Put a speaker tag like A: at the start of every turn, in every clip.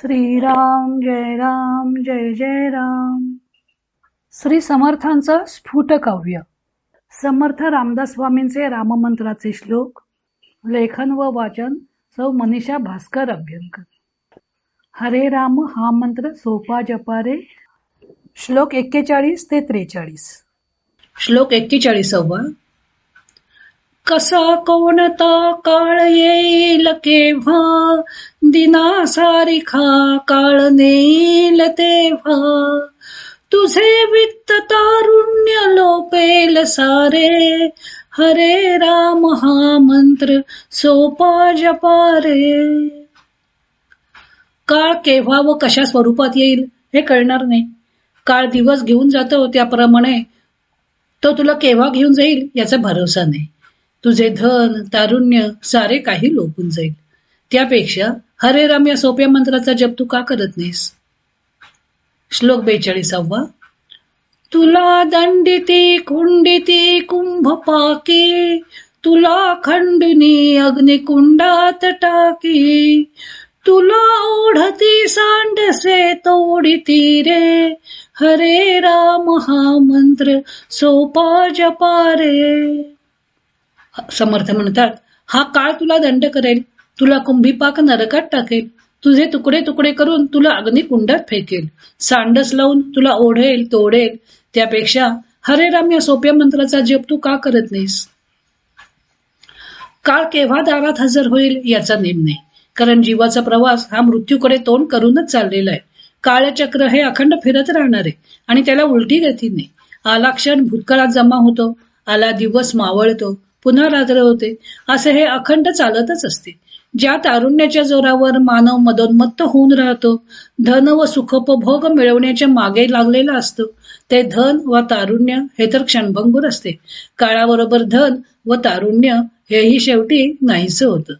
A: श्रीराम जय राम जय जय राम. श्री समर्थांचं स्फुट काव्य समर्थ रामदास स्वामींचे राममंत्राचे श्लोक लेखन व वाचन सौ मनीषा भास्कर अभ्यंकर. हरे राम हा मंत्र सोपा जपारे श्लोक एक्केचाळीस ते त्रेचाळीस.
B: श्लोक एक्केचाळीसावा. कसा कोणता काळ येईल केव्हा? दिना सारिखा काळ नेईल तेव्हा. तुझे वित्त तारुण्य लोपेल सारे. हरे राम हा मंत्र सोपा जपारे काळ केव्हा व कशा स्वरूपात येईल हे कळणार नाही. काळ दिवस घेऊन जातो त्याप्रमाणे तो तुला केव्हा घेऊन जाईल याचा भरोसा नाही. तुझे धन तारुण्य सारे काही लोपून जाईल. त्यापेक्षा हरे राम या सोप्या मंत्राचा जप तू का करत नाहीस? श्लोक बेचाळीसावा. तुला दंडिते कुंडिते कुंभ पाके. तुला खंडुनी अग्निकुंडात टाकी. तुला ओढती सांडसे तोडिती रे. हरे राम हा मंत्र सोपा जपारे समर्थ म्हणतात हा काळ तुला दंड करेल. तुला कुंभीपाक नरकात टाकेल. तुझे तुकडे तुकडे करून तुला अग्निकुंडात फेकेल. सांडस लावून तुला ओढेल तोडेल. त्यापेक्षा हरे राम या सोप्या मंत्राचा जप तू का करत नाहीस? काळ केव्हा दारात हजर होईल याचा नेम नाही कारण जीवाचा प्रवास हा मृत्यूकडे तोंड करूनच चाललेला आहे. काळचक्र हे अखंड फिरत राहणार आहे आणि त्याला उलटी गती नाही. आला क्षण भूतकाळात जमा होतो. आला दिवस मावळतो. पुन्हा रात्र होते. असे हे अखंड चालतच असते. ज्या तारुण्याच्या जोरावर मानव मदोन्मत्त होऊन राहतो. धन व सुखोपभोग मिळवण्याच्या मागे लागलेला असतो. ते धन व तारुण्य हे तर क्षणभंगूर असते. काळाबरोबर धन व तारुण्य हेही शेवटी नाहीस होतं.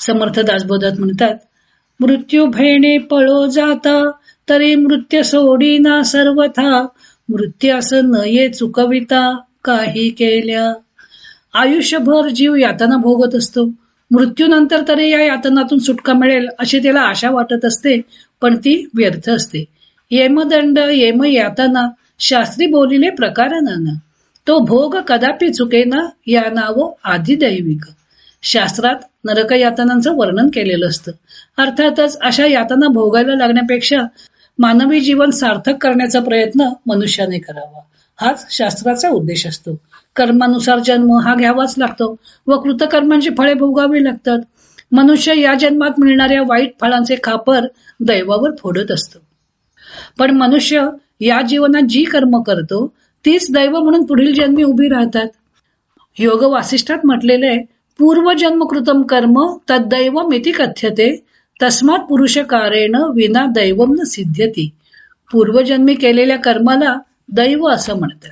B: समर्थ दासबोधात म्हणतात मृत्यू भेणे पळो जाता तरी मृत्यू सोडीना सर्वथा. मृत्यास न ये चुकविता काही केल्या. आयुष्यभर जीव यातना भोगत असतो. मृत्यूनंतर तरी या यातनातून सुटका मिळेल अशी त्याला आशा वाटत असते पण ती व्यर्थ असते. येमदंड येम यातना शास्त्री बोलिले प्रकार तो भोग कदापि चुकेना या नाव आदिदैविक शास्त्रात नरक यातनांचं वर्णन केलेलं असतं. अर्थातच अशा यातना भोगायला लागण्यापेक्षा मानवी जीवन सार्थक करण्याचा प्रयत्न मनुष्याने करावा. हाच शास्त्राचा उद्देश असतो. कर्मानुसार जन्म हा घ्यावाच लागतो व कृतकर्मांची फळे भोगावी लागतात. मनुष्य या जन्मात मिळणाऱ्या वाईट फळांचे खापर दैवावर फोडत असतो. पण मनुष्य या जीवनात जी कर्म करतो तीच दैव म्हणून पुढील जन्मी उभी राहतात. योग वासिष्ठात म्हटलेले पूर्वजन्म कृतम कर्म तद्दैव मिती कथ्यते तस्मात पुरुष कारेण विना दैवम न सिद्ध्यती. पूर्वजन्मी केलेल्या कर्माला दैव असं म्हणतात.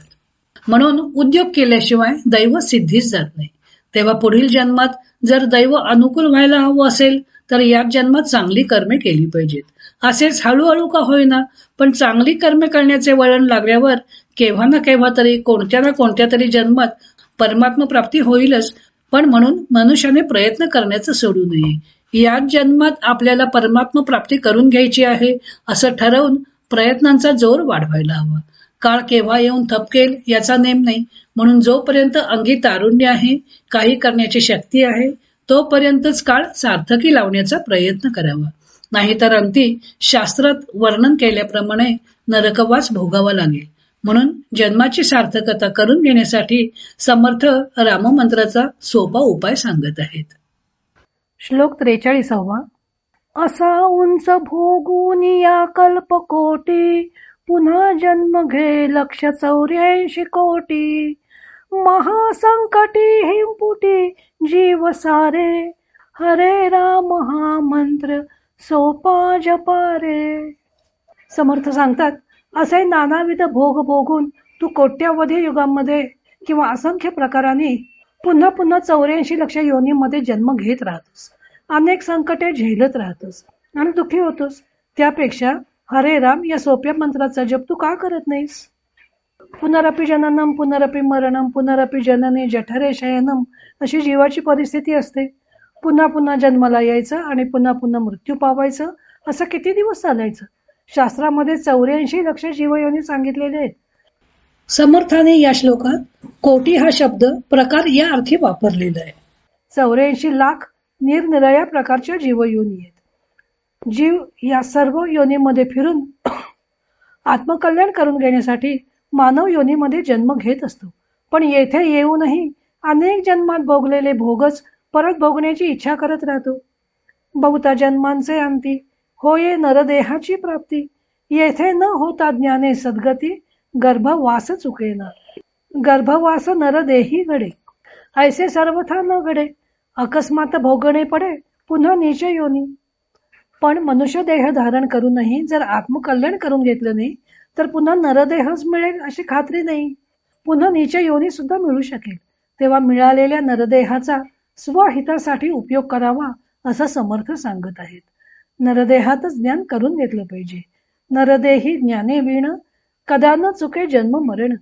B: म्हणून उद्योग केल्याशिवाय दैव सिद्धीच जात नाही. तेव्हा पुढील जन्मात जर दैव अनुकूल व्हायला हवं असेल तर या जन्मात चांगली कर्मे केली पाहिजेत. असेच हळूहळू का होईना पण चांगली कर्मे करण्याचे वळण लागल्यावर केव्हा ना केव्हा तरी कोणत्या ना कोणत्या तरी जन्मात परमात्मा प्राप्ती होईलच पण म्हणून मनुष्याने प्रयत्न करण्याचं सोडू नये. याच जन्मात आपल्याला परमात्मा प्राप्ती करून घ्यायची आहे असं ठरवून प्रयत्नांचा जोर वाढवायला हवा. काळ केव्हा येऊन थपकेल याचा नेम नाही. म्हणून जोपर्यंत अंगी तारुण्य आहे काही करण्याची शक्ती आहे तोपर्यंतच काळ सार्थकी लावण्याचा प्रयत्न करावा. नाहीतर अंती शास्त्रात वर्णन केल्याप्रमाणे नरकवास भोगावा लागेल. म्हणून जन्माची सार्थकता करून घेण्यासाठी समर्थ राममंत्राचा सोपा उपाय सांगत आहेत.
A: श्लोक त्रेचाळीसावा असा उंच भोगून या कल्पकोटी पुन्हा जन्म घे लक्ष चौऱ्याऐंशी कोटी. महासंकटी हिंपुटी जीव सारे. हरे राम हा मंत्र सोपा जपारे. समर्थ सांगतात असे नानाविध भोग भोगून तू कोट्यावधी युगांमध्ये किंवा असंख्य प्रकाराने पुन्हा पुन्हा चौऱ्याऐंशी लक्ष योनीमध्ये जन्म घेत राहतोस. अनेक संकटे झेलत राहतोस आणि दुःखी होतोस. त्यापेक्षा हरे राम या सोप्या मंत्राचा जप तू का करत नाहीस? पुनरपी जननम पुनरपी मरणम पुनरपी जनने जठरे शयनम अशी जीवाची परिस्थिती असते. पुन्हा पुन्हा जन्माला यायचं आणि पुन्हा पुन्हा मृत्यू पावायचं असं किती दिवस चालायचं? शास्त्रामध्ये चौऱ्याऐंशी लक्ष जीवयोनी सांगितलेले आहेत.
B: समर्थाने या श्लोकात कोटी हा शब्द प्रकार या अर्थी वापरलेला आहे.
A: चौऱ्याऐंशी लाख निरनिराळ्या प्रकारच्या जीवयोनी आहेत. जीव या सर्व योनीमध्ये फिरून आत्मकल्याण करून घेण्यासाठी मानव योनीमध्ये जन्म घेत असतो. पण येथे येऊनही अनेक जन्मात भोगलेले भोगच परत भोगण्याची इच्छा करत राहतो. बहुता जन्मांचे अंती होये नरदेहाची प्राप्ती येथे न होता ज्ञाने सद्गती गर्भवास चुकेना. गर्भवास नरदेही घडे. ऐसे सर्वथा न घडे. अकस्मात भोगणे पडे पुन्हा नीच योनी. पण मनुष्य देह धारण करूनही जर आत्मकल्याण करून घेतलं नाही तर पुन्हा नरदेहच मिळेल अशी खात्री नाही. पुन्हा नीच योनी सुद्धा मिळू शकेल. तेव्हा मिळालेल्या नरदेहाचा स्वहितासाठी उपयोग करावा असं समर्थ सांगत आहेत. नरदेहातच ज्ञान करून घेतलं पाहिजे. नरदेही ज्ञाने विण कदा न चुके जन्म मरण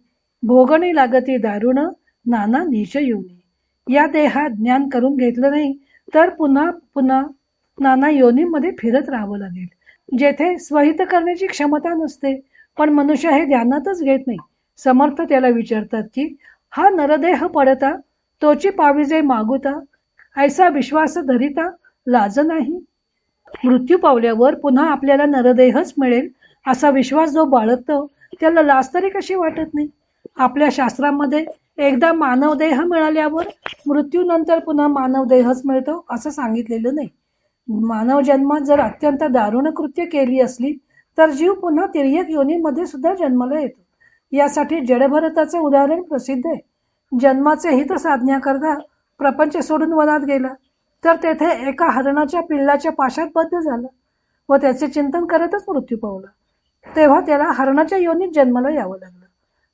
A: भोगणी लागती दारुण नाना नीच योनी. या देहात ज्ञान करून घेतलं नाही तर पुन्हा पुन्हा नाना योनीमध्ये फिरत राहावं लागेल. जेथे स्वहित करण्याची क्षमता नसते पण मनुष्य हे ध्यानातच घेत नाही. समर्थ त्याला विचारतात की हा नरदेह पडता तोची पाविजे मागुता ऐसा विश्वास धरिता लाज नाही. मृत्यू पावल्यावर पुन्हा आपल्याला नरदेहच मिळेल असा विश्वास जो बाळगतो त्याला लाज तरी कशी वाटत नाही? आपल्या शास्त्रामध्ये एकदा मानवदेह मिळाल्यावर मृत्यूनंतर पुन्हा मानवदेहच मिळतो असं सांगितलेलं नाही. मानव जन्मात जर अत्यंत दारुण कृत्य केली असली तर जीव पुन्हा तिर्यक योनीमध्ये सुद्धा जन्माला येतो. यासाठी जडभरताचे उदाहरण प्रसिद्ध आहे. जन्माचे हित साधण्याकरता प्रपंच सोडून वनात गेला तर तेथे एका हरणाच्या पिल्लाच्या पाशात बद्ध झाला व त्याचे चिंतन करतच मृत्यू पावला. तेव्हा त्याला हरणाच्या योनीत जन्माला यावं लागलं.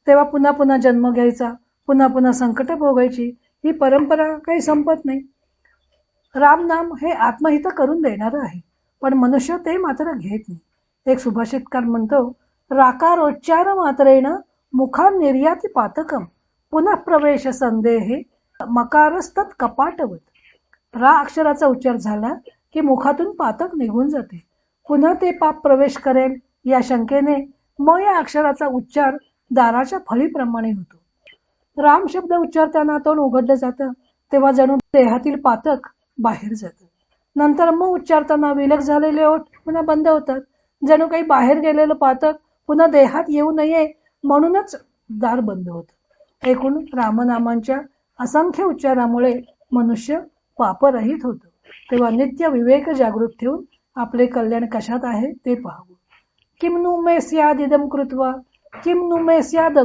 A: तेव्हा पुन्हा पुन्हा जन्म घ्यायचा पुन्हा पुन्हा संकट भोगायची ही परंपरा काही संपत नाही. राम नाम हे आत्महित करून देणार आहे. पण मनुष्य ते मात्र घेत नाही. एक सुभाषितकार म्हणतो राकारोच्चार मात्रेण मुखा निर्याती पातकम. पुनः प्रवेश संदेहे मकारस्तत कपाटवत. रा अक्षराचा उच्चार झाला की मुखातून पातक निघून जाते. पुन्हा ते पाप प्रवेश करेल या शंकेने म या अक्षराचा उच्चार दाराच्या फळीप्रमाणे होतो. राम शब्द उच्चारताना तोंड उघडलं जातं. तेव्हा जणू देहातील पातक बाहेर जातं नंतर मग उच्चारताना विलग झालेले ओठ पुन्हा बंद होतात. जणू काही बाहेर गेलेलं पातक पुन्हा देहात येऊ नये म्हणूनच दार बंद होतं. एकूण रामनामांच्या असंख्य उच्चारामुळे मनुष्य पापरहित होतो. तेव्हा नित्य विवेक जागृत ठेवून आपले कल्याण कशात आहे ते पाहावं. किम नु मे स्यादिदम कृत्वा किम नु मे स्याद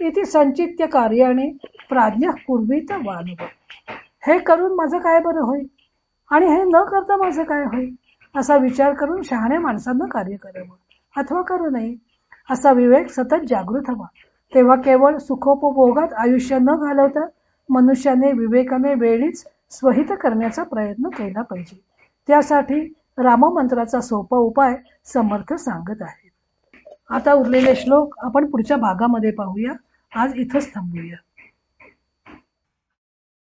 A: इति संचित्य कार्याने प्राज्ञ पूर्वीत वानव. हे करून माझं काय बरं होईल? आणि हे न करता माझं काय होईल? असा विचार करून शहाण्या माणसांना कार्य करावं. अथवा करू नये. असा विवेक सतत जागृत हवा. तेव्हा केवळ सुखोपभोगात आयुष्य न घालवता मनुष्याने विवेकाने वेळीच स्वहित करण्याचा प्रयत्न केला पाहिजे. त्यासाठी राममंत्राचा सोपा उपाय समर्थ सांगत आहे. आता उरलेले श्लोक आपण पुढच्या भागामध्ये पाहूया. आज इथंच थांबूया.